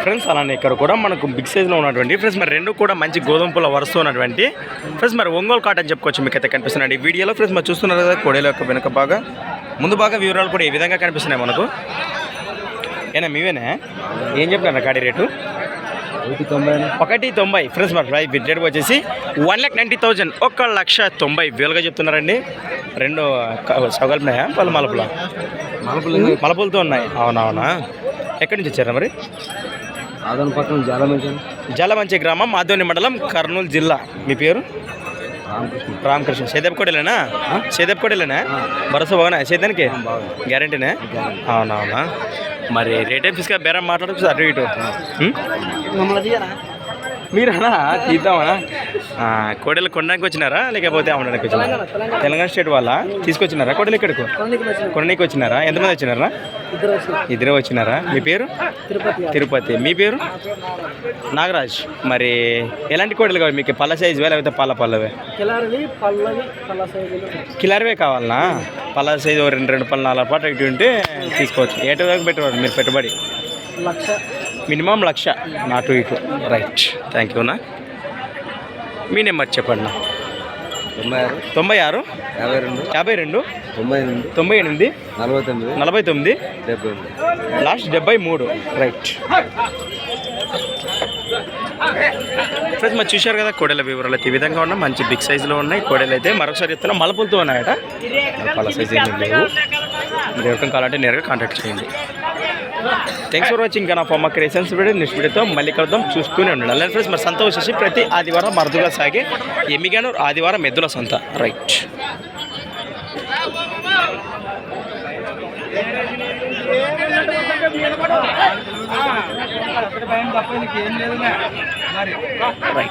Friends అలానే ఇక్కడ కూడా మనకు బిగ్ సైజ్లో ఉన్నటువంటి ఫ్రెండ్స్ మరి రెండు కూడా మంచి గోధుమ పూల వరుస ఉన్నటువంటి ఫ్రెండ్స్ మరి ఒంగోలు కాటన్ చెప్పుకోవచ్చు మీకు అయితే కనిపిస్తున్నాయి ఈ వీడియోలో ఫ్రెండ్స్ మరి చూస్తున్నారు కదా కోడేల యొక్క వెనుక బాగా ముందు బాగా వివరాలు కూడా ఈ విధంగా కనిపిస్తున్నాయి మనకు. ఏనా మీవేనా? ఏం చెప్తున్నారు కాడి రేటు? ఒకటి తొంభై ఫ్రెండ్స్ మరి ప్రైస్ రేట్ వచ్చేసి వన్ ల్యాక్ నైంటీ థౌజండ్ ఒక లక్ష తొంభై వేలుగా చెప్తున్నారండి. రెండు సగలున్నాయా పలు మలుపులా? మలపులతో ఉన్నాయి. అవునవునా? ఎక్కడి నుంచి వచ్చారా మరి? పక్కన జాలమంచాను జలమంచి గ్రామం మాధవని మండలం కర్నూలు జిల్లా. మీ పేరు? రామకృష్ణ. రామకృష్ణ. సేదప్ కోడేలేనా? సేదప్ కోడేలేనా? భరోసా బాగున్నా సేదానికి గ్యారంటీనే? అవునవునా? మరి రేట్ ఫిస్కా బేరం మాట్లాడచ్చు అటు ఇటు ఉం? మీరానా? తీద్దామనా? కోడలు కొనడానికి వచ్చినారా? లేకపోతే అమ్మడానికి వచ్చినారా? తెలంగాణ స్టేట్ వాళ్ళ? తీసుకొచ్చినారా? కోడలు ఇక్కడికి? కొనడానికి వచ్చినారా? ఎంతమంది వచ్చినారా? ఇద్దరే వచ్చినారా? మీ పేరు? తిరుపతి మీ పేరు? నాగరాజ్. మరి ఎలాంటి కోడలు కావాలి మీకు? పళ్ళ సైజు లేకపోతే పళ్ళ పళ్ళవే? కిలారివి కావాలనా? పళ్ళ సైజు రెండు రెండు పళ్ళు నాలుగు పాటు ఇటు ఉంటే తీసుకోవచ్చు. ఏటో దాకా పెట్టేవాడు మీరు పెట్టుబడి? లక్ష. మినిమం లక్ష. నాటు ఇటు. రైట్. థ్యాంక్ యూనా మీ నెంబర్ చెప్పండి నా. తొంభై ఆరు. తొంభై ఆరు. యాభై రెండు. యాభై రెండు. తొంభై ఎనిమిది. తొంభై ఎనిమిది. నలభై తొమ్మిది. నలభై తొమ్మిది. డెబ్బై లాస్ట్ డెబ్బై మూడు. రైట్ ఫ్రెండ్స్ మరి చూశారు కదా కోడెల వివరాలు అయితే ఈ విధంగా ఉన్నాయి. మంచి బిగ్ సైజులో ఉన్నాయి. కోడెలు అయితే మరొకసారి చెప్తున్నా మలపులతో ఉన్నాయట. పళ్ళ సైజు ఏమీ లేవు మీరు ఎవరికైనా కావాలంటే నేరుగా కాంటాక్ట్ చేయండి. థ్యాంక్స్ ఫర్ వాచింగ్ ఇంకా నా క్రియేషన్స్ వీడియో నెక్స్ట్ వీడియోతో మళ్ళీ కలుద్దాం. చూస్తూనే ఉండండి. అలాగే ఫ్రెండ్స్ మరి సంత వచ్చేసి ప్రతి ఆదివారం మరుదుగా సాగే ఎమ్మిగాను ఆదివారం ఎద్దుల సంత. Right right